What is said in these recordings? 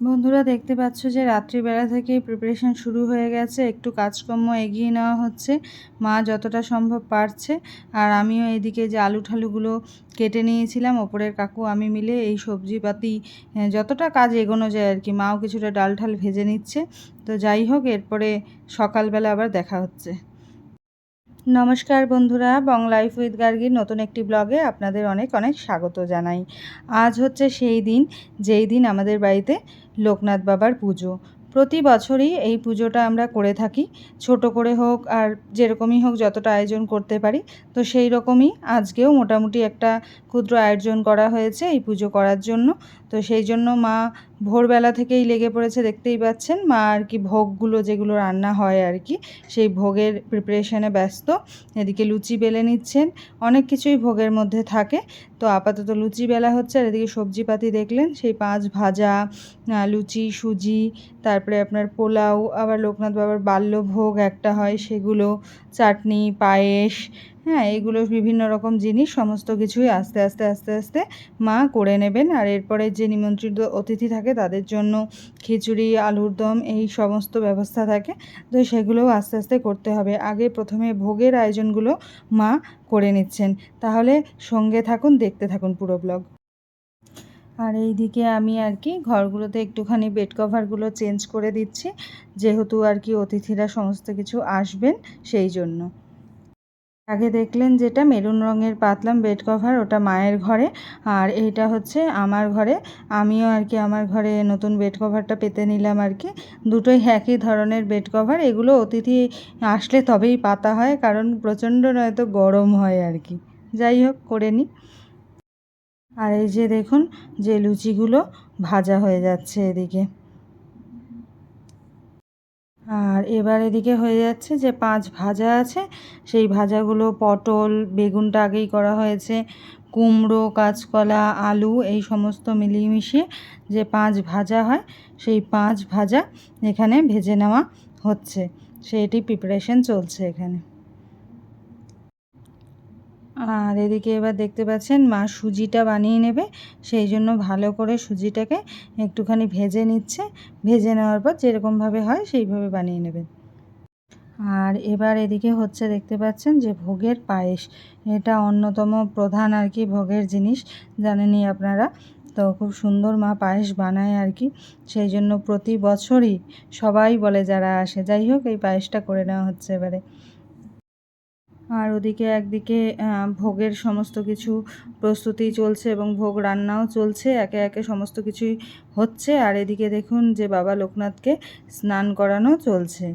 বন্ধুরা, দেখতে পাচ্ছ যে রাত্রিবেলা থেকে প্রিপারেশন শুরু হয়ে গেছে। একটু কাজকর্ম এগিয়ে নেওয়া হচ্ছে। মা যতটা সম্ভব পারছে। আর আমিও এদিকে যে আলু ঠালুগুলো কেটে নিয়েছিলাম, ওপরের কাকু, আমি মিলে এই সবজিপাতি যতটা কাজ এগোনো যায় আর কি, মাও কিছুটা ডাল ঠাল ভেজে নিচ্ছে। তো যাই হোক, এরপরে সকালবেলা আবার দেখা হচ্ছে। নমস্কার বন্ধুরা, বং লাইফ উইথ গার্গির নতুন একটি ব্লগে আপনাদের অনেক অনেক স্বাগত জানাই। আজ হচ্ছে সেই দিন, যেই দিন আমাদের বাড়িতে লোকনাথ বাবার পুজো। প্রতি বছরই এই পুজোটা আমরা করে থাকি, ছোট করে হোক আর যেরকমই হোক যতটা আয়োজন করতে পারি, তো সেই রকমই আজকেও মোটামুটি একটা ক্ষুদ্র আয়োজন করা হয়েছে এই পুজো করার জন্য। তো সেই জন্য মা ভোরবেলা থেকেই লেগে পড়েছে, দেখতেই পাচ্ছেন। মা আর কি ভোগগুলো যেগুলো রান্না হয় আর কি, সেই ভোগের প্রিপারেশনে ব্যস্ত। এদিকে লুচি বেলে নিচ্ছেন, অনেক কিছুই ভোগের মধ্যে থাকে। তো আপাতত লুচি বেলা হচ্ছে, আর এদিকে সবজিপাতি দেখলেন, সেই পাঁচ ভাজা লুচি, সুজি, তারপরে আপনার পোলাও, আবার লোকনাথ বাবার বাল্যভোগ একটা হয়, সেগুলো, চাটনি, পায়েস হ্যাঁ এগুলো বিভিন্ন রকম জিনিস, সমস্ত কিছুই আস্তে আস্তে আস্তে আস্তে মা করে নেবেন। আর এরপরে যে নিমন্ত্রিত অতিথি থাকে তাদের জন্য খিচুড়ি, আলুর দম এই সমস্ত ব্যবস্থা থাকে। তো সেগুলোও আস্তে আস্তে করতে হবে। আগে প্রথমে ভোগের আয়োজনগুলো মা করে নিচ্ছেন। তাহলে সঙ্গে থাকুন, দেখতে থাকুন পুরো ব্লগ। আর এইদিকে আমি আর কি ঘরগুলোতে একটুখানি বেড কভারগুলো চেঞ্জ করে দিচ্ছি। যেহেতু আর কি অতিথিরা সমস্ত কিছু আসবেন সেই জন্য। আগে দেখলেন যেটা, মেরুন রঙের পাতলাম বেড কভার ওটা মায়ের ঘরে। আর এইটা হচ্ছে আমার ঘরে। আমিও আর কি আমার ঘরে নতুন বেড কভারটা পেতে নিলাম আর কি। দুটোই একই ধরনের বেড কভার এগুলো অতিথি আসলে তবেই পাতা হয়, কারণ প্রচণ্ড নয়তো গরম হয় আর কি। যাই হোক, করে নিই আর এই যে দেখুন, যে লুচিগুলো ভাজা হয়ে যাচ্ছে এদিকে। আর এবার এদিকে হয়ে যাচ্ছে যে পাঁচ ভাজা আছে, সেই ভাজাগুলো পটল, বেগুনটা আগেই করা হয়েছে, কুমড়ো, কাঁচকলা, আলু এই সমস্ত মিলিয়ে মিশিয়ে যে পাঁচ ভাজা হয়, সেই পাঁচ ভাজা এখানে ভেজে নেওয়া হচ্ছে। সেটি প্রিপারেশন চলছে এখানে। আর এদিকে এবার দেখতে পাচ্ছেন মা সুজিটা বানিয়ে নেবে, সেই জন্য ভালো করে সুজিটাকে একটুখানি ভেজে নিচ্ছে। ভেজে নেওয়ার পর যেরকমভাবে হয় সেইভাবে বানিয়ে নেবে। আর এবার এদিকে হচ্ছে দেখতে পাচ্ছেন যে ভোগের পায়েস, এটা অন্যতম প্রধান আর কি ভোগের জিনিস, জানেনই আপনারা। তো খুব সুন্দর মা পায়েস বানায় আর কি, সেই জন্য প্রতি বছরই সবাই বলে যারা আসে। যাই হোক, এই পায়েসটা করে নেওয়া হচ্ছে এবারে। আর ওদিকে একদিকে ভোগের সমস্ত কিছু প্রস্তুতি চলছে এবং ভোগ রান্নাও চলছে, একে একে সমস্ত কিছুই হচ্ছে। আর এদিকে দেখুন যে বাবা লোকনাথকে স্নান করানো চলছে।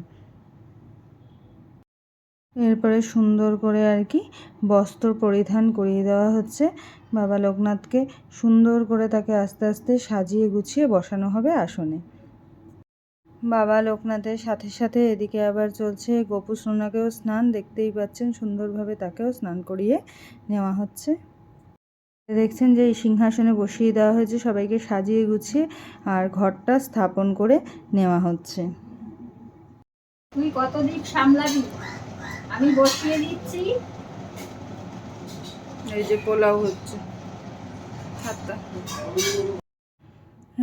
এরপরে সুন্দর করে আর কি বস্ত্র পরিধান করিয়ে দেওয়া হচ্ছে। বাবা লোকনাথকে সুন্দর করে তাকে আস্তে আস্তে সাজিয়ে গুছিয়ে বসানো হবে আসনে। বাবা লোকনাথের সাথে সাথে এদিকে আবার চলছে। গোপু সোনাকেও স্নান দেখতেই পাচ্ছেন সুন্দরভাবে তাকেও স্নান করিয়ে নেওয়া হচ্ছে। দেখছেন যে এই সিংহাসনে বসিয়ে দেওয়া হয়েছে সবাইকে সাজিয়ে গুছিয়ে আর ঘরটা স্থাপন করে নেওয়া হচ্ছে। তুই কত দিক সামলাবি? আমি বসিয়ে দিচ্ছি। এই যে পোলাও হচ্ছে। হাতটা।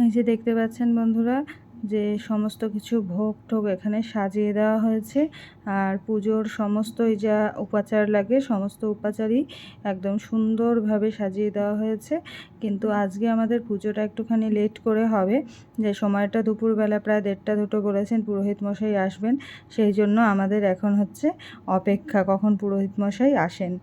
এই যে দেখতে পাচ্ছেন বন্ধুরা যে সমস্ত কিছু ভোগ টোগ এখানে সাজিয়ে দেওয়া হয়েছে। আর পুজোর সমস্ত এই যা উপাচার লাগে, সমস্ত উপাচারই একদম সুন্দরভাবে সাজিয়ে দেওয়া হয়েছে। কিন্তু আজকে আমাদের পুজোটা একটুখানি লেট করে হবে। যে সময়টা দুপুরবেলা প্রায় দেড়টা দুটো বলেছেন, পুরোহিত মশাই আসবেন। সেই জন্য আমাদের এখন হচ্ছে অপেক্ষা, কখন পুরোহিত মশাই আসেন।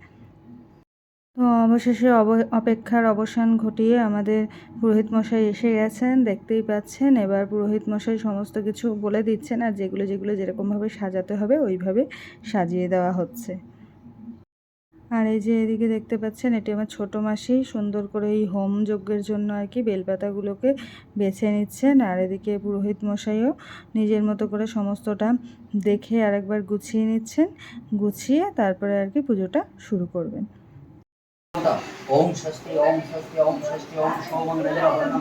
তো অবশেষে অব, অপেক্ষার অবসান ঘটিয়ে আমাদের পুরোহিত মশাই এসে গেছেন, দেখতেই পাচ্ছেন। এবার পুরোহিত মশাই সমস্ত কিছু বলে দিচ্ছেন আর যেগুলো যেগুলো যেরকমভাবে সাজাতে হবে ওইভাবে সাজিয়ে দেওয়া হচ্ছে। আর এই যে এদিকে দেখতে পাচ্ছেন, এটি আমার ছোটো মাসি, সুন্দর করে এই হোম যজ্ঞের জন্য আর কি বেলপাতাগুলোকে বেছে নিচ্ছেন। আর এদিকে পুরোহিত মশাইও নিজের মতো করে সমস্তটা দেখে আরেকবার গুছিয়ে নিচ্ছেন, গুছিয়ে তারপরে আর কি পুজোটা শুরু করবেন। ओम स्वस्ति ओम स्वस्ति ओम स्वस्ति ओम सोमंगले ओम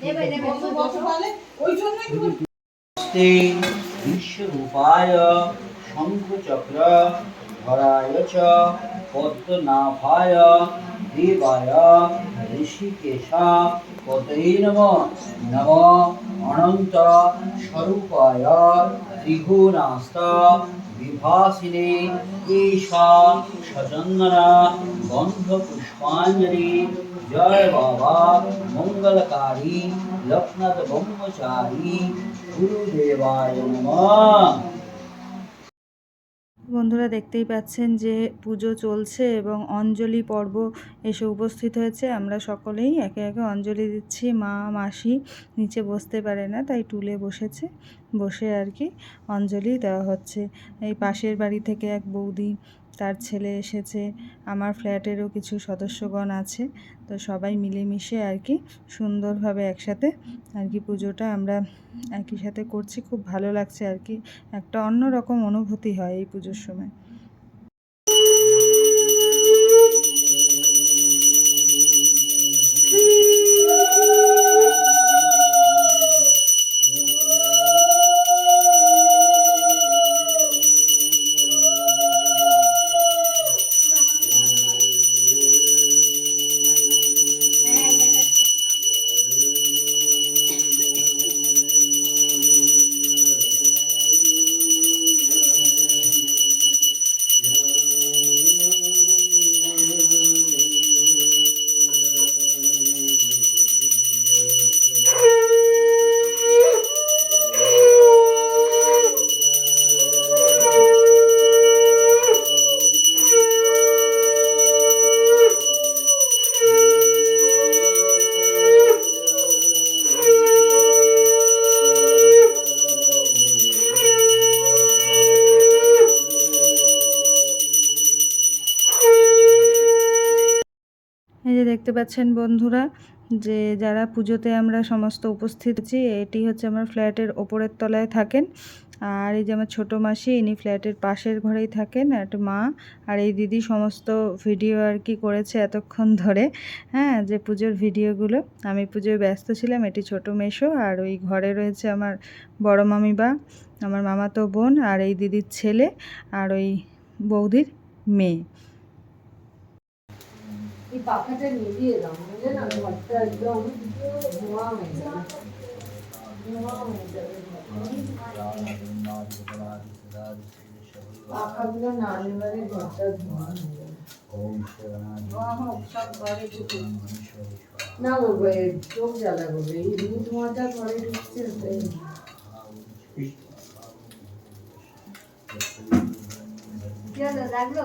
দেবে দেবে। স্তে বিশ্বরূপায় শঙ্খচক্র ধরায় চ পদ্মনাভায় দেবায় ঋষিকেশা পতয়ে নম নম অনন্ত স্বরূপায় ত্রিগুণাস্ত বিভাসিনে ঈশা সচন্দনা গন্ধ পুষ্পাঞ্জলি জয় বাবা, মঙ্গলকারী লক্ষ্মণ ব্রহ্মচারী, গুরুদেবায় নমঃ। বন্ধুরা দেখতেই পাচ্ছেন যে পুজো চলছে এবং অঞ্জলি পর্ব এসে উপস্থিত হয়েছে। আমরা সকলেই একে একে অঞ্জলি দিচ্ছি। মা, মাসি নিচে বসতে পারে না, তাই টুলে বসেছে। বসে আর কি অঞ্জলি দেওয়া হচ্ছে। এই পাশের বাড়ি থেকে এক বৌদি তার ছেলে এসেছে, আমার ফ্ল্যাটেরও কিছু সদস্যগণ আছে। তো সবাই মিলেমিশে আর কি সুন্দরভাবে একসাথে আর কি পুজোটা আমরা একই সাথে করছি। খুব ভালো লাগছে আর কি। একটা অন্যরকম অনুভূতি হয় এই পুজোর সময়। যে দেখতে পাচ্ছেন বন্ধুরা, যে যারা পুজোতে আমরা সমস্ত উপস্থিত আছি, এটি হচ্ছে আমার ফ্ল্যাটের ওপরের তলায় থাকেন। আর এই যে আমার ছোটো মাসি, ইনি ফ্ল্যাটের পাশের ঘরেই থাকেন একটা মা, আর এই দিদি সমস্ত ভিডিও আর কি করেছে এতক্ষণ ধরে। হ্যাঁ যে পুজোর ভিডিওগুলো। আমি পুজোয় ব্যস্ত ছিলাম, এটি ছোটো মেশো আর ওই ঘরে রয়েছে আমার বড় মামি বা আমার মামাতো বোন, আর এই দিদির ছেলে, আর ওই বৌদির মেয়ে। এই পাখাটা নিভিয়ে দাও বুঝলে না ঘরটা একদম ধোঁয়া হয়ে যাবে ধোঁয়া হয়ে যাবে পাখাগুলো না নেবারে ঘরটা ধোঁয়া হয়ে যাবে ধোঁয়া হোক, সব ঘরে ঢুকুক। না গো এ চোখ জ্বালা করবে এই রু ধোঁয়াটা ঘরে ঢুকছে তাই কি হলো, লাগল?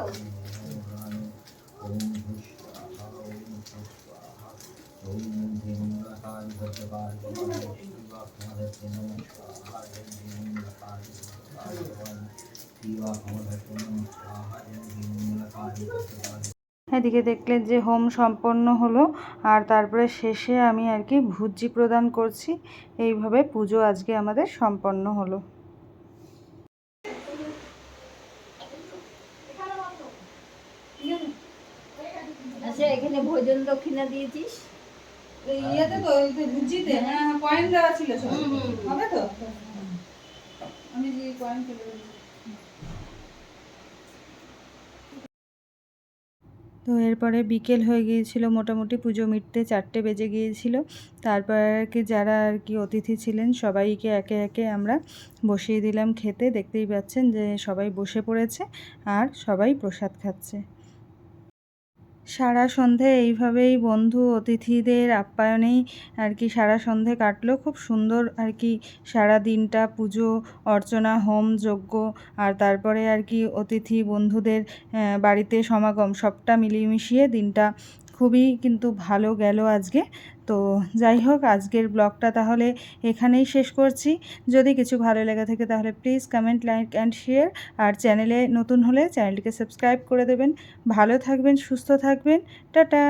এদিকে দেখলেন যে হোম সম্পন্ন হলো, আর তারপরে শেষে আমি আর কি ভুজি প্রদান করছি। এইভাবে পুজো আজকে আমাদের সম্পন্ন হলো। আচ্ছা এখানে ভোজন দক্ষিণা দিয়েছিস? ইয়েতে তো ভুজিতে হ্যাঁ কয়েন দেওয়া ছিল হবে তো? আমি যে কয়েন তো এরপরে বিকেল হয়ে গিয়েছিল মোটামুটি পুজো মিটতে চারটে বেজে গিয়েছিল। তারপর আর কি যারা আর কি অতিথি ছিলেন সবাইকে একে একে আমরা বসিয়ে দিলাম খেতে। দেখতেই পাচ্ছেন যে সবাই বসে পড়েছে আর সবাই প্রসাদ খাচ্ছে। সারা সন্ধে এইভাবেই বন্ধু অতিথিদের আপ্যায়নেই আর কি সারা সন্ধে কাটলো। খুব সুন্দর আর কি সারা দিনটা, পুজো, অর্চনা, হোম, যজ্ঞ আর তারপরে আর কি অতিথি বন্ধুদের বাড়িতে সমাগম সবটা মিলিয়ে মিশিয়ে দিনটা খুবই কিন্তু ভালো গেল আজকে। তো যাই হোক, আজকের ব্লগটা তাহলে এখানেই শেষ করছি। যদি কিছু ভালো লেগে থাকে তাহলে please comment like and share আর চ্যানেলে নতুন হলে চ্যানেলটিকে সাবস্ক্রাইব করে দেবেন। ভালো থাকবেন, সুস্থ থাকবেন। টাটা!